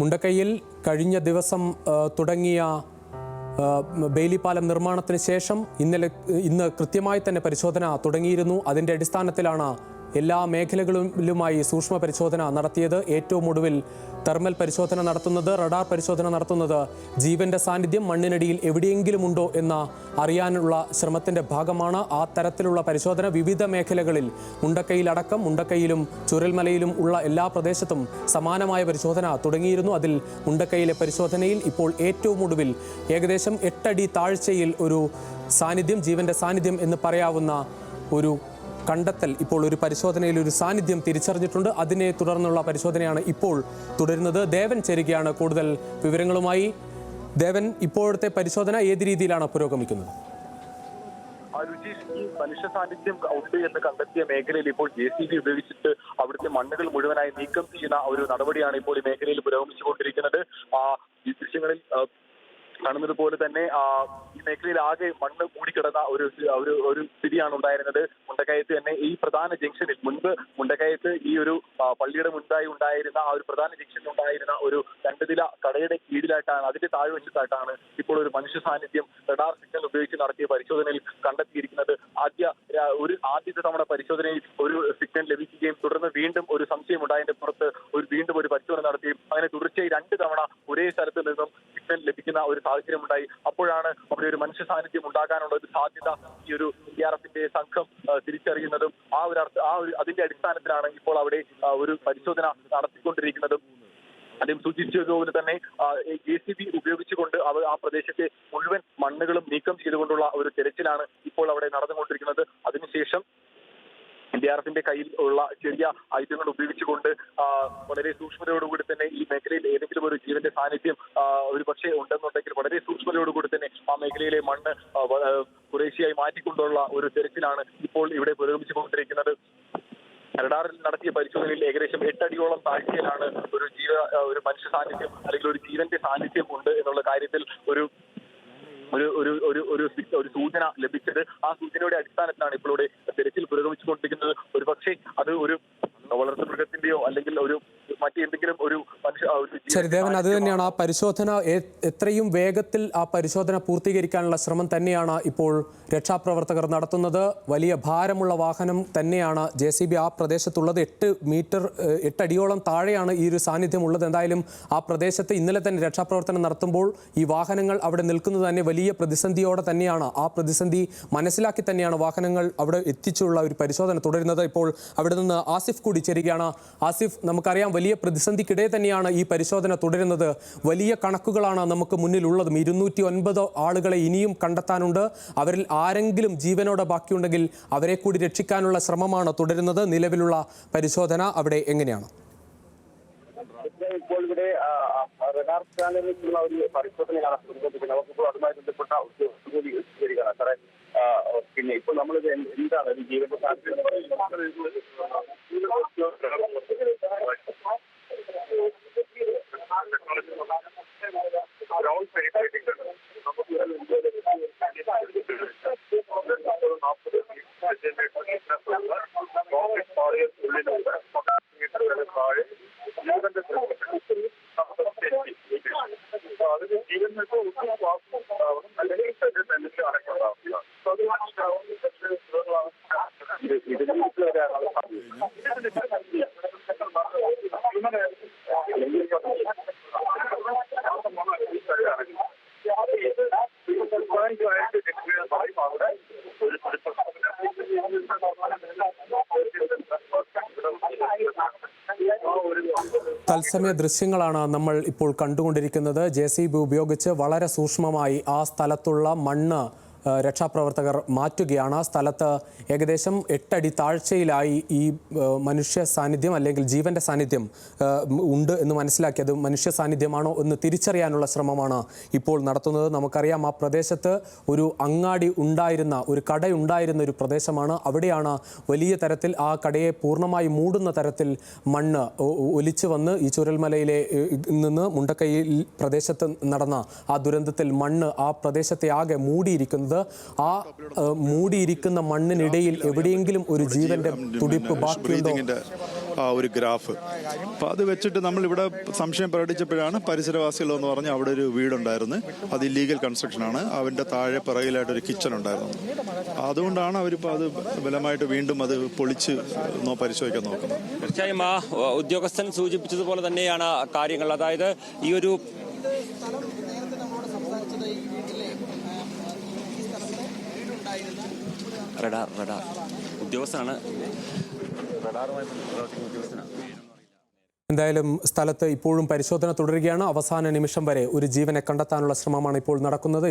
മുണ്ടക്കൈയിൽ കഴിഞ്ഞ ദിവസം തുടങ്ങിയ ബെയിലിപ്പാലം നിർമ്മാണത്തിന് ശേഷം ഇന്നലെ ഇന്ന് കൃത്യമായി തന്നെ പരിശോധന തുടങ്ങിയിരുന്നു. അതിന്റെ അടിസ്ഥാനത്തിലാണ് എല്ലാ മേഖലകളിലുമായി സൂക്ഷ്മ പരിശോധന നടത്തിയത് ഏറ്റവും ഒടുവിൽ തെർമൽ പരിശോധന നടത്തുന്നത് റഡാർ പരിശോധന നടത്തുന്നത് ജീവന്റെ സാന്നിധ്യം മണ്ണിനടിയിൽ എവിടെയെങ്കിലും ഉണ്ടോ എന്ന അറിയാനുള്ള ശ്രമത്തിന്റെ ഭാഗമാണ്. ആ തരത്തിലുള്ള പരിശോധന വിവിധ മേഖലകളിൽ മുണ്ടക്കൈയിലടക്കം മുണ്ടക്കൈയിലും ചുരൽമലയിലും ഉള്ള എല്ലാ പ്രദേശത്തും സമാനമായ പരിശോധന തുടങ്ങിയിരുന്നു. അതിൽ മുണ്ടക്കൈയിലെ പരിശോധനയിൽ ഇപ്പോൾ ഏറ്റവും ഒടുവിൽ ഏകദേശം എട്ടടി താഴ്ചയിൽ ഒരു സാന്നിധ്യം ജീവന്റെ സാന്നിധ്യം എന്ന് പറയാവുന്ന ഒരു കണ്ടെത്തൽ ഇപ്പോൾ ഒരു പരിശോധനയിൽ ഒരു സാന്നിധ്യം തിരിച്ചറിഞ്ഞിട്ടുണ്ട്. അതിനെ തുടർന്നുള്ള പരിശോധനയാണ് ഇപ്പോൾ തുടരുന്നത്. ദേവൻ ചേരുകയാണ് കൂടുതൽ വിവരങ്ങളുമായി. ദേവൻ ഇപ്പോഴത്തെ പരിശോധന ഏത് രീതിയിലാണ് പുരോഗമിക്കുന്നത്? ഈ മനുഷ്യ സാന്നിധ്യം ഉണ്ട് എന്ന് കണ്ടെത്തിയ മേഖലയിൽ ഇപ്പോൾ ജെ സി ബി ഉപയോഗിച്ചിട്ട് അവിടുത്തെ മണ്ണുകൾ മുഴുവനായി നീക്കം ചെയ്യുന്ന ഒരു നടപടിയാണ് ഇപ്പോൾ ഈ മേഖലയിൽ പുരോഗമിച്ചുകൊണ്ടിരിക്കുന്നത്. ആ ദൃശ്യങ്ങളിൽ കാണുന്നത് പോലെ തന്നെ ഈ മേഖലയിൽ ആകെ മണ്ണ് മൂടിക്കിടന്ന ഒരു ഒരു ഒരു സ്ഥിതിയാണ് ഉണ്ടായിരുന്നത്. മുണ്ടക്കയത്ത് തന്നെ ഈ പ്രധാന ജംഗ്ഷനിൽ മുൻപ് മുണ്ടക്കയത്ത് ഈ ഒരു പള്ളിയുടെ മുൻപായി ഉണ്ടായിരുന്ന ആ ഒരു പ്രധാന ജംഗ്ഷനിൽ ഉണ്ടായിരുന്ന ഒരു രണ്ട് നില കടയുടെ കീഴിലായിട്ടാണ് അതിന്റെ താഴ്വശത്തായിട്ടാണ് ഇപ്പോൾ ഒരു മനുഷ്യ സാന്നിധ്യം റഡാർ സിഗ്നൽ ഉപയോഗിച്ച് നടത്തിയ പരിശോധനയിൽ കണ്ടെത്തിയിരിക്കുന്നത്. ആദ്യ ഒരു ആദ്യത്തെ തവണ പരിശോധനയിൽ ഒരു സിഗ്നൽ ലഭിക്കുകയും തുടർന്ന് വീണ്ടും ഒരു സംശയം ഉണ്ടായതിന്റെ പുറത്ത് ഒരു വീണ്ടും ഒരു പരിശോധന നടത്തുകയും അങ്ങനെ തുടർച്ചയായി രണ്ട് തവണ ഒരേ സ്ഥലത്ത് നിന്നും സിഗ്നൽ ലഭിക്കുന്ന ഒരു സാഹചര്യം ഉണ്ടായി. അപ്പോഴാണ് അവിടെ ഒരു മനുഷ്യ സാന്നിധ്യം ഉണ്ടാകാനുള്ള ഒരു സാധ്യത ഈ ഒരു ഡി ആർ എഫിന്റെ സംഘം തിരിച്ചറിയുന്നതും ആ ഒരു ആ ഒരു അതിന്റെ അടിസ്ഥാനത്തിലാണ് ഇപ്പോൾ അവിടെ ഒരു പരിശോധന നടത്തിക്കൊണ്ടിരിക്കുന്നതും. ആദ്യം സൂചിപ്പിച്ചതുപോലെ തന്നെ ജെ സി ബി ഉപയോഗിച്ചുകൊണ്ട് അവർ ആ പ്രദേശത്തെ മുഴുവൻ മണ്ണുകളും നീക്കം ചെയ്തുകൊണ്ടുള്ള ഒരു തെരച്ചിലാണ് ഇപ്പോൾ അവിടെ നടന്നുകൊണ്ടിരിക്കുന്നത്. അതിനുശേഷം ഡി ആർ എഫിന്റെ കയ്യിൽ ഉള്ള ചെറിയ ഐറ്റങ്ങൾ ഉപയോഗിച്ചുകൊണ്ട് വളരെ സൂക്ഷ്മതയോടുകൂടി തന്നെ ഈ മേഖലയിൽ ഏതെങ്കിലും ഒരു ജീവന്റെ സാന്നിധ്യം ഒരു പക്ഷേ ഉണ്ടെന്നുണ്ടെങ്കിൽ വളരെ സൂക്ഷ്മതയോടുകൂടി തന്നെ ആ മേഖലയിലെ മണ്ണ് കുറേശ്ശിയായി മാറ്റിക്കൊണ്ടുള്ള ഒരു തെരച്ചിലാണ് ഇപ്പോൾ ഇവിടെ പുരോഗമിച്ചുകൊണ്ടിരിക്കുന്നത്. റഡാറിൽ നടത്തിയ പരിശോധനയിൽ ഏകദേശം എട്ടടിയോളം താഴ്ചയിലാണ് ഒരു ജീവ ഒരു മനുഷ്യ സാന്നിധ്യം അല്ലെങ്കിൽ ഒരു ജീവന്റെ സാന്നിധ്യം ഉണ്ട് എന്നുള്ള കാര്യത്തിൽ ഒരു ഒരു ഒരു ഒരു ഒരു ഒരു സൂചന ലഭിച്ചത്. ആ സൂചനയുടെ അടിസ്ഥാനത്തിലാണ് ഇപ്പോൾ ഇവിടെ തിരച്ചിൽ പുരോഗമിച്ചുകൊണ്ടിരിക്കുന്നത്. ഒരു പക്ഷേ അത് ഒരു വളർത്തുമൃഗത്തിന്റെയോ അല്ലെങ്കിൽ ഒരു മറ്റെന്തെങ്കിലും ഒരു ശരി ദേവൻ അത് തന്നെയാണ്. ആ പരിശോധന എത്രയും വേഗത്തിൽ ആ പരിശോധന പൂർത്തീകരിക്കാനുള്ള ശ്രമം തന്നെയാണ് ഇപ്പോൾ രക്ഷാപ്രവർത്തകർ നടത്തുന്നത്. വലിയ ഭാരമുള്ള വാഹനം തന്നെയാണ് ജെ സി ബി ആ പ്രദേശത്തുള്ളത്. എട്ട് മീറ്റർ എട്ടടിയോളം താഴെയാണ് ഈ ഒരു സാന്നിധ്യം ഉള്ളത് എന്തായാലും ആ പ്രദേശത്ത് ഇന്നലെ തന്നെ രക്ഷാപ്രവർത്തനം നടത്തുമ്പോൾ ഈ വാഹനങ്ങൾ അവിടെ നിൽക്കുന്നത് തന്നെ വലിയ പ്രതിസന്ധിയോടെ തന്നെയാണ്. ആ പ്രതിസന്ധി മനസ്സിലാക്കി തന്നെയാണ് വാഹനങ്ങൾ അവിടെ എത്തിച്ചുള്ള ഒരു പരിശോധന തുടരുന്നത്. ഇപ്പോൾ അവിടെ നിന്ന് ആസിഫ് കൂടി ചേരുകയാണ്. ആസിഫ് നമുക്കറിയാം വലിയ പ്രതിസന്ധിക്കിടെ തന്നെയാണ് ഈ പരിശോധന തുടരുന്നത്. വലിയ കണക്കുകളാണ് നമുക്ക് മുന്നിലുള്ളതും. ഇരുന്നൂറ്റി ഒൻപത് ആളുകളെ ഇനിയും കണ്ടെത്താനുണ്ട്. അവരിൽ ആരെങ്കിലും ജീവനോടെ ബാക്കിയുണ്ടെങ്കിൽ അവരെ കൂടി രക്ഷിക്കാനുള്ള ശ്രമമാണ് തുടരുന്നത്. നിലവിലുള്ള പരിശോധന അവിടെ എങ്ങനെയാണ്? ഇപ്പോൾ ഇവിടെ റഡാർ സ്കാനറിൽ വെച്ചുള്ള ഒരു പരിശോധന നടത്തുന്നത് നമുക്കിപ്പോൾ അതുമായി ബന്ധപ്പെട്ട ഉദ്യോഗസ്ഥർ സ്വീകരിക്കണം സാറേ പിന്നെ ഇപ്പോൾ നമ്മളിത് എന്ത് തത്സമയ ദൃശ്യങ്ങളാണ് നമ്മൾ ഇപ്പോൾ കണ്ടുകൊണ്ടിരിക്കുന്നത്. ജെ സി ബി ഉപയോഗിച്ച് വളരെ സൂക്ഷ്മമായി ആ സ്ഥലത്തുള്ള മണ്ണ് രക്ഷാപ്രവർത്തകർ മാറ്റുകയാണ്. സ്ഥലത്ത് ഏകദേശം എട്ടടി താഴ്ചയിലായി ഈ മനുഷ്യ സാന്നിധ്യം അല്ലെങ്കിൽ ജീവന്റെ സാന്നിധ്യം ഉണ്ട് എന്ന് മനസ്സിലാക്കിയത് മനുഷ്യ സാന്നിധ്യമാണോ എന്ന് തിരിച്ചറിയാനുള്ള ശ്രമമാണ് ഇപ്പോൾ നടത്തുന്നത്. നമുക്കറിയാം ആ പ്രദേശത്ത് ഒരു അങ്ങാടി ഉണ്ടായിരുന്ന ഒരു കടയുണ്ടായിരുന്ന ഒരു പ്രദേശമാണ്. അവിടെയാണ് വലിയ തരത്തിൽ ആ കടയെ പൂർണമായി മൂടുന്ന തരത്തിൽ മണ്ണ് ഒലിച്ചു വന്ന് ഈ ചുരൽമലയിലെ നിന്ന് മുണ്ടക്കൈ പ്രദേശത്ത് നടന്ന ആ ദുരന്തത്തിൽ മണ്ണ് ആ പ്രദേശത്തെ ആകെ മൂടിയിരിക്കുന്നത് ആ മൂടിയിരിക്കുന്ന മണ്ണിനിടയിൽ എവിടെയെങ്കിലും ഒരു ജീവന്റെ തുടിപ്പ് ബാക്കിയുണ്ടോ? ആ ഒരു ഗ്രാഫ്. അപ്പോൾ അത് വെച്ചിട്ട് നമ്മൾ ഇവിടെ സംശയം പ്രകടിച്ചപ്പോഴാണ് പരിസരവാസികൾ എന്ന് പറഞ്ഞ് അവിടെ ഒരു വീടുണ്ടായിരുന്നു. അത് ഇല്ലീഗൽ കൺസ്ട്രക്ഷനാണ് അവന്റെ താഴെ പിറകിലായിട്ട് ഒരു കിച്ചൺ ഉണ്ടായിരുന്നു. അതുകൊണ്ടാണ് അവരിപ്പോൾ അത് ബലമായിട്ട് വീണ്ടും അത് പൊളിച്ച് നോ- പരിശോധിക്കാൻ നോക്കുന്നത്. തീർച്ചയായും ആ ഉദ്യോഗസ്ഥൻ സൂചിപ്പിച്ചതുപോലെ തന്നെയാണ് കാര്യങ്ങൾ. അതായത് ഈ ഒരു റഡാർ റഡാർ ഉദ്യോഗസ്ഥനാണ്. എന്തായാലും സ്ഥലത്ത് ഇപ്പോഴും പരിശോധന തുടരുകയാണ്. അവസാന നിമിഷം വരെ ഒരു ജീവനെ കണ്ടെത്താനുള്ള ശ്രമമാണ് ഇപ്പോൾ നടക്കുന്നത്.